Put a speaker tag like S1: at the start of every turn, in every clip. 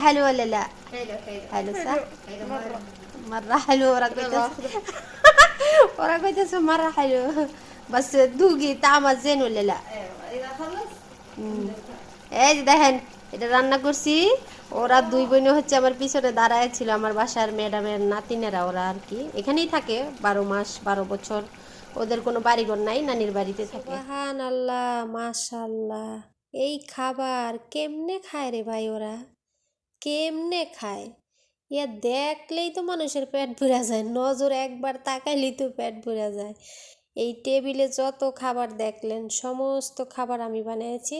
S1: حلو ولا لا؟
S2: حلو حلو
S1: حلو صح؟
S2: حلو مرة
S1: مرة حلو وراك وراك مرة حلو بس دوقي طعمه زين ولا لا؟
S2: ايوه اذا خلص
S1: এই যে দেখেন এটা রান্না করছি ওরা দুই বোনে হচ্ছে আমার পিছনে দাঁড়ায় ছিল আমার বাসার ম্যাডামের নাতিনেরা ওরা আর কি এখানেই থাকে বারো মাস বারো বছর ওদের কোনো বাড়িঘর নাই নানির বাড়িতে থাকে হান আল্লাহ মাশাল্লাহ এই খাবার কেমনে খায় রে ভাই ওরা কেমনে খায়? ইয়া দেখলেই তো মানুষের পেট ভরা যায়, নজর একবার তাকাইলেই তো পেট ভরা যায়। এই টেবিলে যত খাবার দেখলেন, সমস্ত খাবার আমি বানিয়েছি।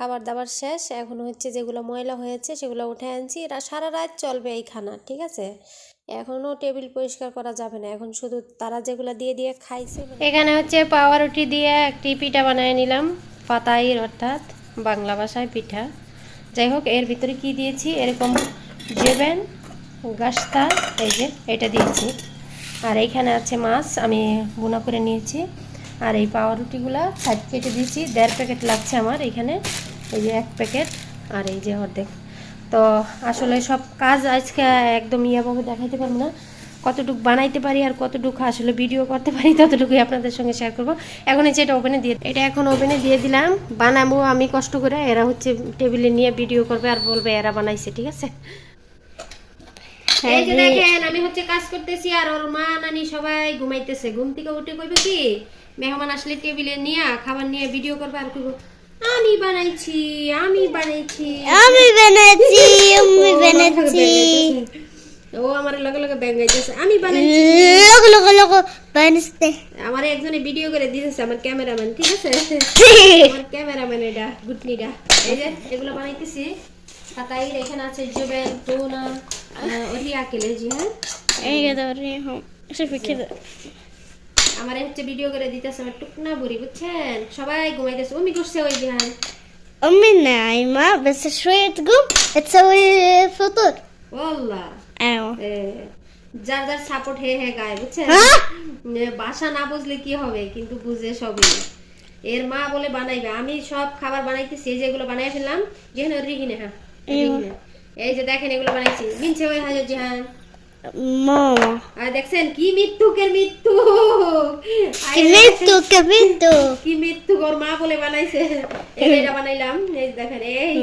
S1: খাবার দাবার শেষ, এখন হচ্ছে যেগুলো ময়লা হয়েছে সেগুলো উঠে আনছি। এরা সারা রাত চলবে এই খানা ঠিক আছে? এখনও টেবিল পরিষ্কার করা যাবে না, এখন শুধু তারা যেগুলো দিয়ে দিয়ে খাইছে এখানে হচ্ছে পাওয়ারুটি দিয়ে একটি পিঠা বানিয়ে নিলাম, পাতাইর অর্থাৎ বাংলা ভাষায় পিঠা। যাই হোক এর ভিতরে কি দিয়েছি? এরকম জেবেন গাছতা এই যে এটা দিয়েছি। আর এইখানে আছে মাছ, আমি বোনা করে নিয়েছি। আর এই পাউরুটিগুলা সাইড কেটে দিয়েছি। দেড় প্যাকেট লাগছে আমার এখানে। এই যে এক প্যাকেট, আর এই যে অর্ধেক। তো আসলে সব কাজ আজকে একদম ইয়াভাবে দেখাইতে পারব না। কতটুকু বানাইতে পারি আর কতটুকু আসলে ভিডিও করতে পারি ততটুকুই আপনাদের সঙ্গে শেয়ার করব। এখন এই যে এটা ওভেনে দিয়ে এটা এখন ওভেনে দিয়ে দিলাম। বানাবো আমি কষ্ট করে। এরা হচ্ছে টেবিলে নিয়ে ভিডিও করবে আর বলবে এরা বানাইছে ঠিক আছে? এই যে দেখেন আমি হচ্ছে কাজ করতেছি আর ওর মা নানি সবাই ঘুমাইতেছে। ঘুম থেকে উঠে কইবে কি মেহমান আসলে টেবিলে নিয়ে খাবার নিয়ে ভিডিও করবে আর কইব আমি বানাইছি আমি বানাইছি।
S3: আমি বানাচ্ছি আমি
S1: ও
S3: বানাচ্ছি
S1: ও আমার লগে লগে ব্যাঙ্গাইতেছে আমি বানাইছি
S3: লোক লোক লোক বানাচ্ছে
S1: আমার একজনে ভিডিও করে দিতেছে আমার ক্যামেরাম্যান ঠিক আছে আমার ক্যামেরাম্যান এটা গুটনিটা এই যে এগুলো বানাইতেছি তাই এখানে আছে জুবেল টুনা ওরিয়া কেলে জি হ্যাঁ
S3: এই গেদা রে হুম شوفي كذا
S1: আমার হচ্ছে ভিডিও করে দিতেছে আমার টুকনা বুড়ি বুঝছেন সবাই ঘুমাইতেছে উমি করছে ওই বিহান
S3: أمي نايمة بس شوية تقوم تسوي فطور
S1: ওল্লা
S3: أيوة
S1: এ, যার যার সাপোর্ট হে হে গায় বুঝছেন? বাসা না বুঝলে কি হবে? কিন্তু বুঝে সবই। এর মা বলে বানাইবে। আমি সব খাবার বানাইতেছি যেগুলো বানাই ফেললাম যেখানে রিগিনে হ্যাঁ এই যে দেখেন এগুলো বানাইছি। মিনছে ওই হাজার জিহান। দেখছেন কি মৃত্যুকের মৃত্যু? কি মৃত্যু? ওর মা বলে বানাইছে। এটা বানাইলাম দেখেন এই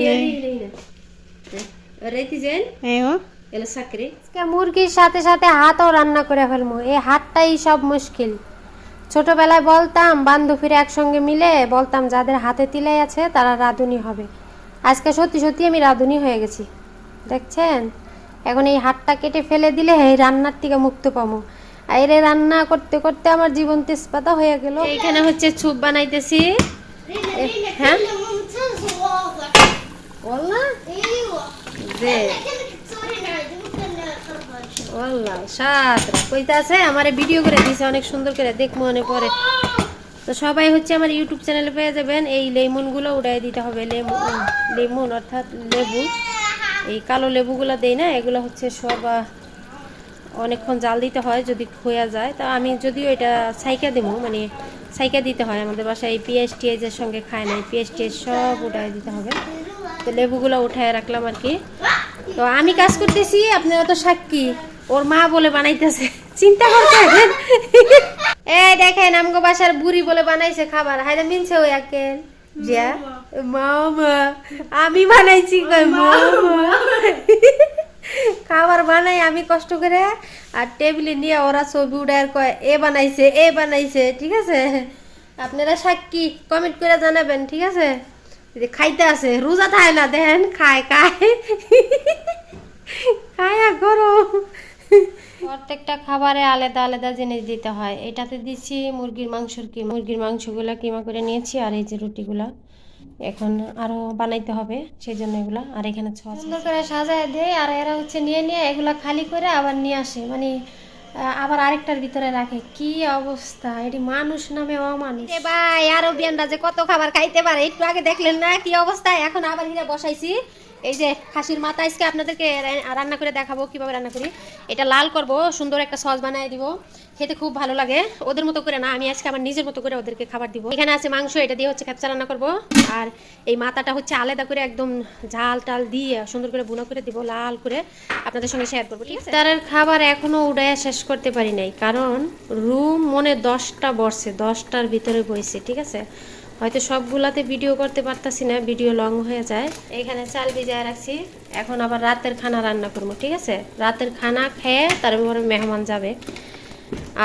S1: হ্যাঁ, রেতিজেন। এলো সাকরি মুরগির সাথে সাথে হাতও রান্না করে ফেলব এই হাতটাই সব মুশকিল ছোটবেলায় বলতাম বান্ধবীরা একসঙ্গে মিলে বলতাম যাদের হাতে তিলাই আছে তারা রাঁধুনি হবে আজকে সত্যি সত্যি আমি রাঁধুনি হয়ে গেছি দেখছেন এখন এই হাতটা কেটে ফেলে দিলে এই রান্নার থেকে মুক্ত পাবো আর রান্না করতে করতে আমার জীবন তেজপাতা হয়ে গেল এইখানে হচ্ছে ছুপ বানাইতেছি হ্যাঁ আল্লাহ সাত কইতে আছে, আমার ভিডিও করে দিছে, অনেক সুন্দর করে দেখব অনেক পরে তো সবাই হচ্ছে আমার ইউটিউব চ্যানেলে পেয়ে যাবেন, এই লেমনগুলো উড়াই দিতে হবে লেমন লেমন অর্থাৎ লেবু। এই কালো লেবুগুলো দেই না, এগুলো হচ্ছে সব অনেকক্ষণ জাল দিতে হয়, যদি খোয়া যায়। তা আমি যদিও এটা সাইকা দেবো মানে সাইকা দিতে হয়, আমাদের বাসায় এই পিএস টিএজের সঙ্গে খায় না পিএস টিএজ সব উঠায় দিতে হবে। তো লেবুগুলো উঠায় রাখলাম আর কি। তো আমি কাজ করতেছি, আপনারা তো সাক্ষী। ওর মা বলে বানাইতেছে। চিন্তা করতেছেন? এ দেখেন আমগো বাসার বুড়ি বলে বানাইছে খাবার। হাইদা মিনছে ওই আকেল জিয়া মামা আমি বানাইছি কই মামা। খাবার বানাই আমি কষ্ট করে আর টেবিলে নিয়ে ওরা ছবি উড়ায় কয় এ বানাইছে এ বানাইছে ঠিক আছে? আপনারা সাক্ষী কমেন্ট করে জানাবেন ঠিক আছে? যে খাইতে আছে রোজা থায় না দেখেন খায় খায়। খায় গরম। প্রত্যেকটা খাবারে আলাদা আলাদা জিনিস দিতে হয়। এটাতে দিচ্ছি মুরগির মাংসর কি মুরগির মাংসগুলো কিমা করে নিয়েছি আর এই যে রুটিগুলা। এখন আরও বানাইতে হবে সেই জন্য এগুলা। আর এখানে ছ সুন্দর করে সাজায় দেয় আর এরা হচ্ছে নিয়ে নিয়ে এগুলা খালি করে আবার নিয়ে আসে। মানে আবার আরেকটার ভিতরে রাখে। কি অবস্থা? এটি মানুষ নামে অমানুষ। ভাই আরও বিয়ানরা যে কত খাবার খাইতে পারে একটু আগে দেখলেন না কি অবস্থা? এখন আবার হিরা বসাইছি। এই যে খাসির মাথা, আজকে আপনাদেরকে রান্না করে দেখাবো, কীভাবে রান্না করি। এটা লাল করব, সুন্দর একটা সস বানিয়ে দিব। খেতে খুব ভালো লাগে। ওদের মতো করে না, আমি আজকে আমার নিজের মতো করে ওদেরকে খাবার দিব। এখানে আছে মাংস, এটা দিয়ে হচ্ছে খেপচা রান্না করব। আর এই মাথাটা হচ্ছে আলাদা করে একদম ঝাল টাল দিয়ে সুন্দর করে বুনা করে দিব, লাল করে। আপনাদের সঙ্গে শেয়ার করব, ঠিক আছে? তার খাবার এখনও উড়াইয়া শেষ করতে পারি নাই, কারণ রুম মনে দশটা বসছে দশটার ভিতরে বইছে, ঠিক আছে? হয়তো সবগুলাতে ভিডিও করতে পারতাছি না ভিডিও লং হয়ে যায়। এখানে চাল ভিজায় রাখছি। এখন আবার রাতের খানা রান্না করব, ঠিক আছে? রাতের খানা খেয়ে তারপরে মেহমান যাবে।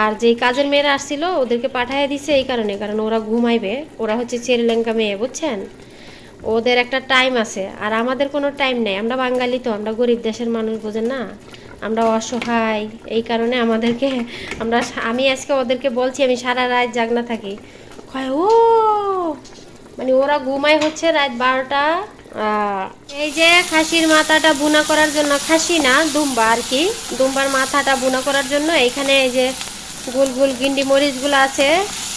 S1: আর যেই কাজের মেয়েরা আসছিল, ওদেরকে পাঠিয়ে দিছে এই কারণে, কারণ ওরা ঘুমাইবে। ওরা হচ্ছে চেরিলেঙ্কা মেয়ে, বুঝছেন? ওদের একটা টাইম আছে, আর আমাদের কোনো টাইম নেই। আমরা বাঙালি তো, আমরা গরিব দেশের মানুষ, বোঝেন না? আমরা অসহায়, এই কারণে আমাদেরকে, আমরা, আমি আজকে ওদেরকে বলছি, আমি সারা রাত জাগনা থাকি। কয়, ও মানে ওরা ঘুমায় হচ্ছে রাত বারোটা এই যে খাসির মাথাটা বুনা করার জন্য, খাসি না, দুম্বা আর কি, দুম্বার মাথাটা বুনা করার জন্য এখানে এই যে গোল গোল গিন্ডি মরিচগুলো আছে,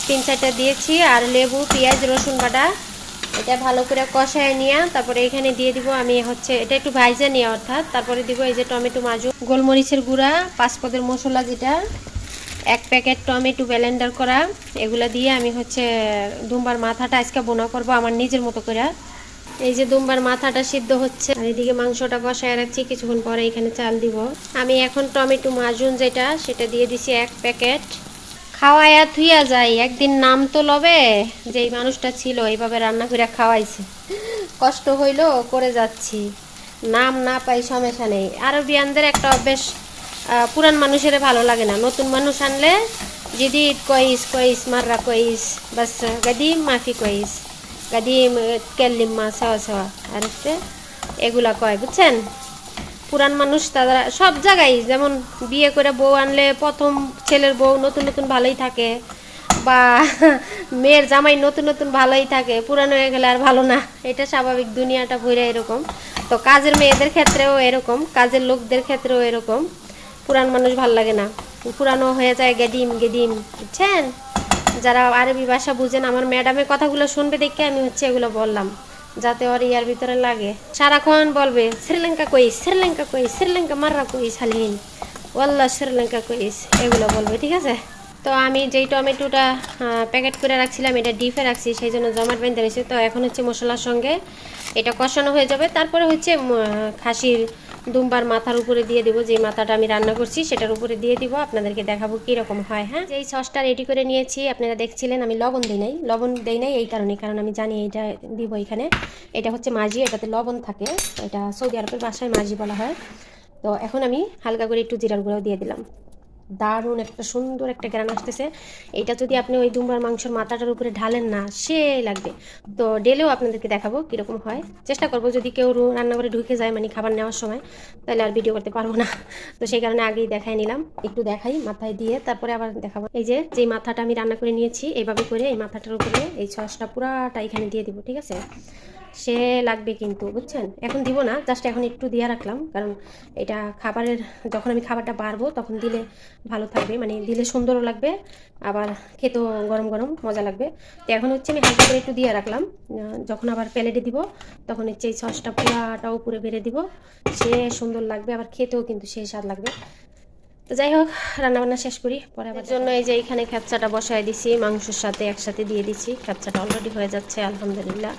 S1: তিন চারটা দিয়েছি, আর লেবু, পেঁয়াজ, রসুন বাটা, এটা ভালো করে কষায় নিয়ে তারপরে এখানে দিয়ে দিব আমি হচ্ছে, এটা একটু ভাইজা নিয়ে অর্থাৎ, তারপরে দিব এই যে টমেটো, মাজু, গোলমরিচের গুঁড়া পাঁচপদের মশলা যেটা এক প্যাকেট টমেটো ব্লেন্ডার করা, এগুলা দিয়ে আমি হচ্ছে দুম্বার মাথাটা আজকে বোনা করব আমার নিজের মতো করে। এই যে দুম্বার মাথাটা সিদ্ধ হচ্ছে, আর এদিকে মাংসটা কষায় রাখছি, কিছুক্ষণ পরে এখানে চাল দিব। আমি এখন টমেটো মাজুন যেটা, সেটা দিয়ে দিছি এক প্যাকেট। খাওয়াইয়া থুইয়া যাই, একদিন নাম তো লবে যে এই মানুষটা ছিল এইভাবে রান্না করে খাওয়াইছে। কষ্ট হইল, করে যাচ্ছি। নাম না পাই সমস্যা নেই। আরবিয়ানদের একটা অভ্যেস পুরান মানুষের ভালো লাগে না। নতুন মানুষ আনলে যদি কইস কইস, মাররা কইস, বাস, গাদি মাফি কইস, গাদি কেল্লিম্মা সওয়া সওয়া। আর হচ্ছে এগুলা কয়, বুঝছেন? পুরান মানুষ তারা সব জায়গায়, যেমন বিয়ে করে বউ আনলে প্রথম ছেলের বউ নতুন নতুন ভালোই থাকে, বা মেয়ের জামাই নতুন নতুন ভালোই থাকে, পুরানো হয়ে গেলে আর ভালো না। এটা স্বাভাবিক, দুনিয়াটা ঘুরে এরকম। তো কাজের মেয়েদের ক্ষেত্রেও এরকম, কাজের লোকদের ক্ষেত্রেও এরকম। পুরান মানুষ ভালো লাগে না। পুরানো হয়ে যায় গেডিম গেডিম বুঝছেন? যারা আরবি ভাষা বুঝেন, আমার ম্যাডামের কথাগুলো শুনবে দেখে আমি হচ্ছে এগুলো বললাম, যাতে ওর ইয়ার ভিতরে লাগে। সারাক্ষণ বলবে, শ্রীলঙ্কা কইস শ্রীলঙ্কা কইস, শ্রীলঙ্কা মাররা কইস হালিন ওয়াল্লা শ্রীলঙ্কা কইস, এগুলো বলবে, ঠিক আছে? তো আমি যেই টমেটোটা প্যাকেট করে রাখছিলাম, এটা ডিপে রাখছি, সেই জন্য জমাট বেঁধে রয়েছে তো এখন হচ্ছে মশলার সঙ্গে এটা কষানো হয়ে যাবে। তারপরে হচ্ছে খাসির দুম্বার মাথার উপরে দিয়ে দেবো, যে মাথাটা আমি রান্না করছি সেটার উপরে দিয়ে দিব, আপনাদেরকে দেখাবো কীরকম হয় হ্যাঁ? যেই সসটা রেডি করে নিয়েছি, আপনারা দেখছিলেন আমি লবণ দিই নাই, লবণ দিই নাই এই কারণে, কারণ আমি জানি এইটা দিব এখানে। এটা হচ্ছে মাঝি, এটাতে লবণ থাকে, এটা সৌদি আরবের বাসায় মাঝি বলা হয়। তো এখন আমি হালকা করে একটু জিরার গুঁড়াও দিয়ে দিলাম। দারুণ একটা সুন্দর একটা গ্রান আসতেছে। এটা যদি আপনি ওই দুম্বার মাংসের মাথাটার উপরে ঢালেন না, সে লাগবে। তো ডেলেও আপনাদেরকে দেখাবো কীরকম হয়। চেষ্টা করব যদি কেউ রান্নাঘরে ঢুকে যায় মানে খাবার নেওয়ার সময়, তাহলে আর ভিডিও করতে পারব না। তো সেই কারণে আগেই দেখাই নিলাম। একটু দেখাই মাথায় দিয়ে, তারপরে আবার দেখাবো। এই যে যে মাথাটা আমি রান্না করে নিয়েছি এইভাবে করে এই মাথাটার উপরে এই সসটা পুরাটা এখানে দিয়ে দিব, ঠিক আছে? সে লাগবে কিন্তু বুঝছেন? এখন দিব না জাস্ট এখন একটু দিয়ে রাখলাম কারণ এটা খাবারের যখন আমি খাবারটা বাড়বো তখন দিলে ভালো থাকবে মানে দিলে সুন্দরও লাগবে আবার খেতেও গরম গরম মজা লাগবে। তো এখন হচ্ছে আমি হালকা করে একটু দিয়ে রাখলাম যখন আবার প্লেটে দিব তখন হচ্ছে এই সসটা পুরাটা উপরে বেড়ে দিব সে সুন্দর লাগবে আবার খেতেও কিন্তু সে স্বাদ লাগবে। তো যাই হোক রান্নাবান্না শেষ করি পরে আবার জন্য এই যে এখানে খ্যাপচাটা বসায় দিছি মাংসের সাথে একসাথে দিয়ে দিছি খ্যাপচাটা অলরেডি হয়ে যাচ্ছে আলহামদুলিল্লাহ।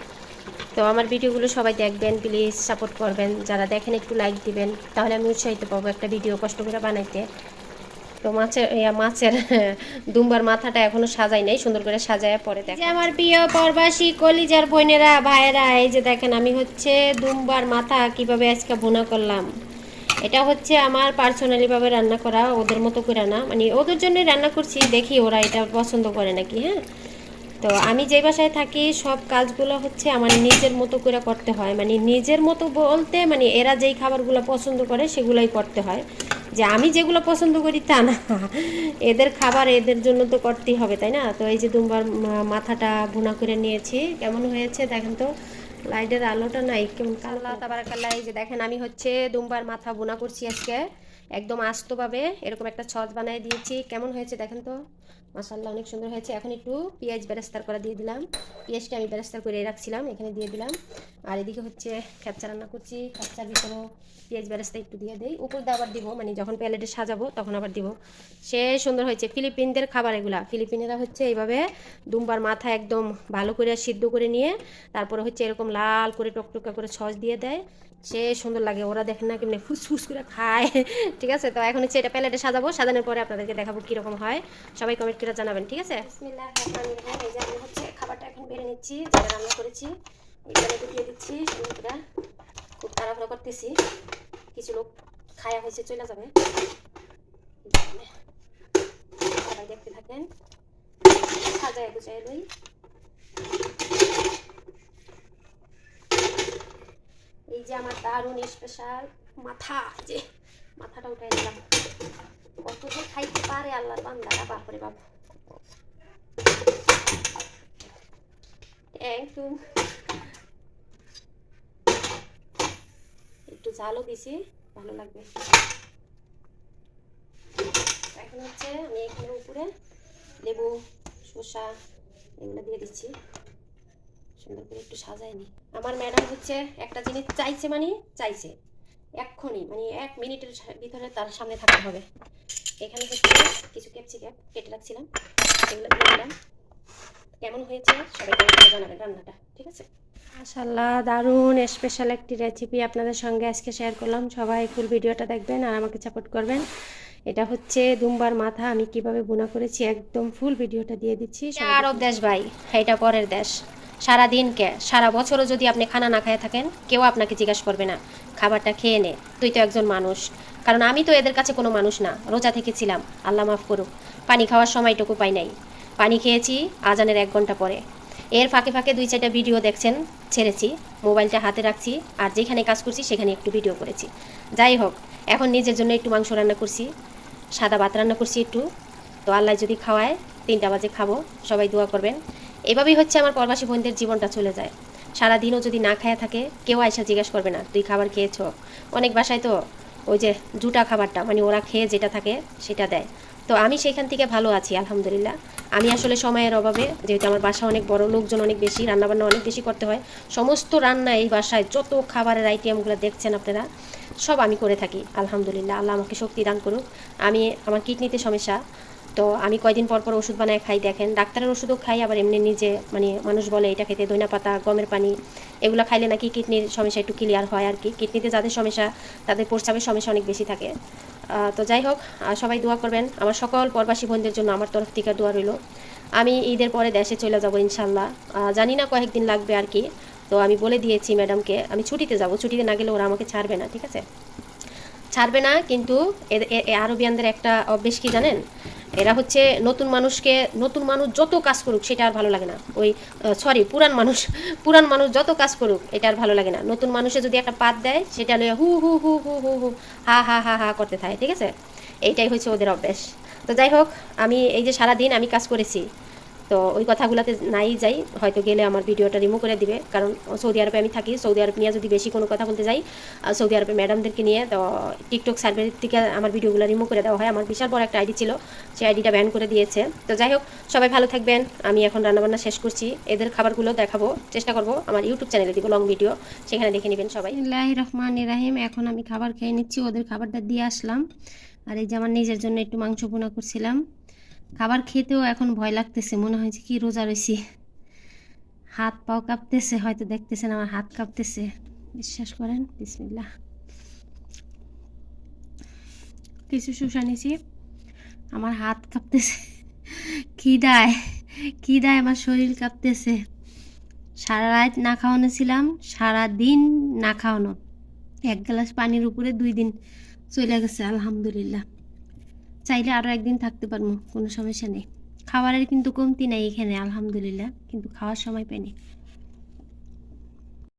S1: তো আমার ভিডিওগুলো সবাই দেখবেন প্লিজ সাপোর্ট করবেন। যারা দেখেন একটু লাইক দিবেন তাহলে আমি উৎসাহিত পাবো একটা ভিডিও কষ্ট করে বানাইতে। তো মাছের মাছের দুম্বার মাথাটা এখনও সাজাই নাই সুন্দর করে সাজায় পরে দেখ আমার প্রিয় প্রবাসী কলিজার বোনেরা ভাইয়েরা এই যে দেখেন আমি হচ্ছে দুম্বার মাথা কীভাবে আজকে ভুনা করলাম। এটা হচ্ছে আমার পার্সোনালিভাবে রান্না করা ওদের মতো করে না। মানে ওদের জন্য রান্না করছি দেখি ওরা এটা পছন্দ করে নাকি হ্যাঁ? তো আমি যে বাসায় থাকি, সব কাজগুলো হচ্ছে আমার নিজের মতো করে করতে হয়। মানে নিজের মতো বলতে মানে এরা যেই খাবারগুলো পছন্দ করে, সেগুলোই করতে হয়। যে আমি যেগুলো পছন্দ করি তা না, এদের খাবার এদের জন্য তো করতেই হবে, তাই না? তো এই যে দুম্বার মাথাটা ভুনা করে নিয়েছি, কেমন হয়েছে দেখেন তো? লাইটের আলোটা নাই, কেমন কাল্লা এই যে দেখেন আমি হচ্ছে দুম্বার মাথা বোনা করছি আজকে। একদম আস্তভাবে, এরকম একটা ছজ বানিয়ে দিয়েছি, কেমন হয়েছে দেখেন তো? মাসাল্লাহ অনেক সুন্দর হয়েছে। এখন একটু পেঁয়াজ বেরেস্তার করা দিয়ে দিলাম। পেঁয়াজটা আমি বেরেস্তার করে রাখছিলাম, এখানে দিয়ে দিলাম। আর এদিকে হচ্ছে খ্যাপচা রান্না করছি। খেপচার ভিতরেও পেঁয়াজ বেরেস্তা একটু দিয়ে দেই। উপর দিয়ে আবার দিব মানে যখন প্যালেটে সাজাবো তখন আবার দিব। সে সুন্দর হয়েছে। ফিলিপিনদের খাবার এগুলা। ফিলিপিনেরা হচ্ছে এইভাবে দুম্বার মাথা একদম ভালো করে সিদ্ধ করে নিয়ে, তারপরে হচ্ছে এরকম লাল করে টকটকা করে সস দিয়ে দেয়। সে সুন্দর লাগে, ওরা দেখেন না কেমনি ফুসফুস করে খায়। ঠিক আছে? তো এখন হচ্ছে এটা প্যালেটে সাজাবো, সাজানোর পরে আপনাদেরকে দেখাবো কীরকম হয়। সবাই কমেন্ট করে জানাবেন, ঠিক আছে? খাবারটা এখন বেড়ে নিচ্ছি, যেটা রান্না করেছি। এই দিয়ে দিচ্ছি খুব তাড়াহুড়ো করতেছি। কিছু লোক খায়া হয়েছে, চলে যাবে। সবাই দেখতে থাকেন। সাজায় গুছাই লই। এই যে আমার দারুণ স্পেশাল মাথা, যে মাথাটা উঠাই দিলাম। কত যে খাইতে পারে আল্লাহর বান্দারা বাপরে বাপ। একটু ঝালও দিছি, ভালো লাগবে। এখন হচ্ছে আমি এখানে উপরে লেবু, শসা এগুলো দিয়ে দিচ্ছি। সুন্দর করে একটু সাজাই নি। আমার ম্যাডাম হচ্ছে একটা জিনিস চাইছে মানে চাইছে। এক্ষুনি মানে এক মিনিটের ভিতরে তার সামনে থাকতে হবে। এখানে হচ্ছে কিছু ক্যাপসিকাম কেটে রাখছিলাম। এগুলো দিয়ে দিলাম। কেমন হয়েছে সবাই করে জানাবেন রান্নাটা ঠিক আছে? মাশাল্লাহ দারুণ স্পেশাল একটি রেসিপি আপনাদের সঙ্গে আজকে শেয়ার করলাম। সবাই ফুল ভিডিওটা দেখবেন আর আমাকে সাপোর্ট করবেন। এটা হচ্ছে দুম্বার মাথা আমি কীভাবে বোনা করেছি একদম ফুল ভিডিওটা দিয়ে দিচ্ছি। আরব দেশ ভাই এটা পরের দেশ। সারা দিনকে সারা বছরও যদি আপনি খানা না খেয়ে থাকেন, কেউ আপনাকে জিজ্ঞাসা করবে না, খাবারটা খেয়ে নে, তুই তো একজন মানুষ। কারণ আমি তো এদের কাছে কোনো মানুষ না, রোজা থেকে ছিলাম, আল্লাহ মাফ করুক। পানি খাওয়ার সময়টুকু পাই নাই। পানি খেয়েছি আজানের এক ঘণ্টা পরে। এর ফাঁকে ফাঁকে দুই চারটা ভিডিও দেখছেন, ছেড়েছি, মোবাইলটা হাতে রাখছি, আর যেখানে কাজ করছি সেখানে একটু ভিডিও করেছি। যাই হোক, এখন নিজের জন্য একটু মাংস রান্না করছি, সাদা ভাত রান্না করছি একটু। তো আল্লাহ যদি খাওয়ায়, তিনটা বাজে খাব, সবাই দোয়া করবেন। এভাবেই হচ্ছে আমার প্রবাসী বোনদের জীবনটা চলে যায়। সারাদিনও যদি না খায়া থাকে, কেউ আয়সা জিজ্ঞাসা করবে না, তুই খাবার খেয়েছো? অনেক বাসায় তো ওই যে জুটা খাবারটা মানে ওরা খেয়ে যেটা থাকে সেটা দেয়। তো আমি সেখান থেকে ভালো আছি, আলহামদুলিল্লাহ। আমি আসলে সময়ের অভাবে, যেহেতু আমার বাসা অনেক বড়, লোকজন অনেক বেশি, রান্নাবান্না অনেক বেশি করতে হয়, সমস্ত রান্না এই বাসায়, যত খাবারের আইটেমগুলো দেখছেন আপনারা, সব আমি করে থাকি, আলহামদুলিল্লাহ। আল্লাহ আমাকে শক্তি দান করুক। আমি, আমার কিডনিতে সমস্যা তো আমি কয়দিন পর পর ওষুধ বানায় খাই, দেখেন। ডাক্তারের ওষুধও খাই, আবার এমনি নিজে মানে মানুষ বলে এটা খেতে দইনা পাতা, গমের পানি, এগুলো খাইলে নাকি কিডনির সমস্যা একটু ক্লিয়ার হয় আর কি। কিডনিতে যাদের সমস্যা, তাদের প্রস্রাবের সমস্যা অনেক বেশি থাকে। তো যাই হোক সবাই দোয়া করবেন। আমার সকল প্রবাসী বোনদের জন্য আমার তরফ থেকে দোয়া রইল। আমি ঈদের পরে দেশে চলে যাব ইনশাল্লাহ জানি না কয়েকদিন লাগবে আর কি। তো আমি বলে দিয়েছি ম্যাডামকে, আমি ছুটিতে যাব। ছুটিতে না গেলে ওরা আমাকে ছাড়বে না, ঠিক আছে? ছাড়বে না, কিন্তু আরবিয়ানদের একটা অভ্যেস কি জানেন? এরা হচ্ছে নতুন মানুষকে, নতুন মানুষ যত কাজ করুক, সেটা আর ভালো লাগে না। ওই সরি পুরান মানুষ পুরান মানুষ যত কাজ করুক, এটা আর ভালো লাগে না। নতুন মানুষে যদি একটা পাত দেয়, সেটা লয়ে হু হু হু হু হু হু, হা হা হা হা করতে থাকে, ঠিক আছে? এইটাই হচ্ছে ওদের অভ্যেস। তো যাই হোক, আমি এই যে সারাদিন আমি কাজ করেছি তো ওই কথাগুলোতে নাই যাই, হয়তো গেলে আমার ভিডিওটা রিমুভ করে দিবে। কারণ সৌদি আরবে আমি থাকি, সৌদি আরব নিয়ে যদি বেশি কোনো কথা বলতে যাই সৌদি আরবের ম্যাডামদেরকে নিয়ে, তো টিকটক সার্ভের থেকে আমার ভিডিওগুলো রিমুভ করে দেওয়া হয়। আমার বিশাল বড় একটা আইডি ছিল সেই আইডিটা ব্যান করে দিয়েছে। তো যাই হোক, সবাই ভালো থাকবেন। আমি এখন রান্নাবান্না শেষ করছি। এদের খাবারগুলো দেখাবো, চেষ্টা করব। আমার ইউটিউব চ্যানেলে দিব লং ভিডিও সেখানে দেখে নেবেন সবাই। রহমান রাহিম। এখন আমি খাবার খেয়ে নিচ্ছি, ওদের খাবারটা দিয়ে আসলাম। আর এই যে আমার নিজের জন্য একটু মাংস বোনা করছিলাম। খাবার খেতেও এখন ভয় লাগতেছে, মনে হয়েছে কি রোজা রয়েছি হাত পাও কাঁপতেছে, হয়তো দেখতেছেন আমার হাত কাঁপতেছে। বিশ্বাস করেন? বিসমিল্লাহ। কিছু শুষা নিছি। আমার হাত কাঁপতেছে। খিদায় খিদায় আমার শরীর কাঁপতেছে। সারা রাত না খাওয়ানো ছিলাম, সারা দিন না খাওয়ানো। এক গ্লাস পানির উপরে দুই দিন চলে গেছে, আলহামদুলিল্লাহ। চাইলে আরও একদিন থাকতে পারব, কোনো সমস্যা নেই। খাবারের কিন্তু কমতি নাই এখানে, আলহামদুলিল্লাহ, কিন্তু খাওয়ার সময় পাইনি।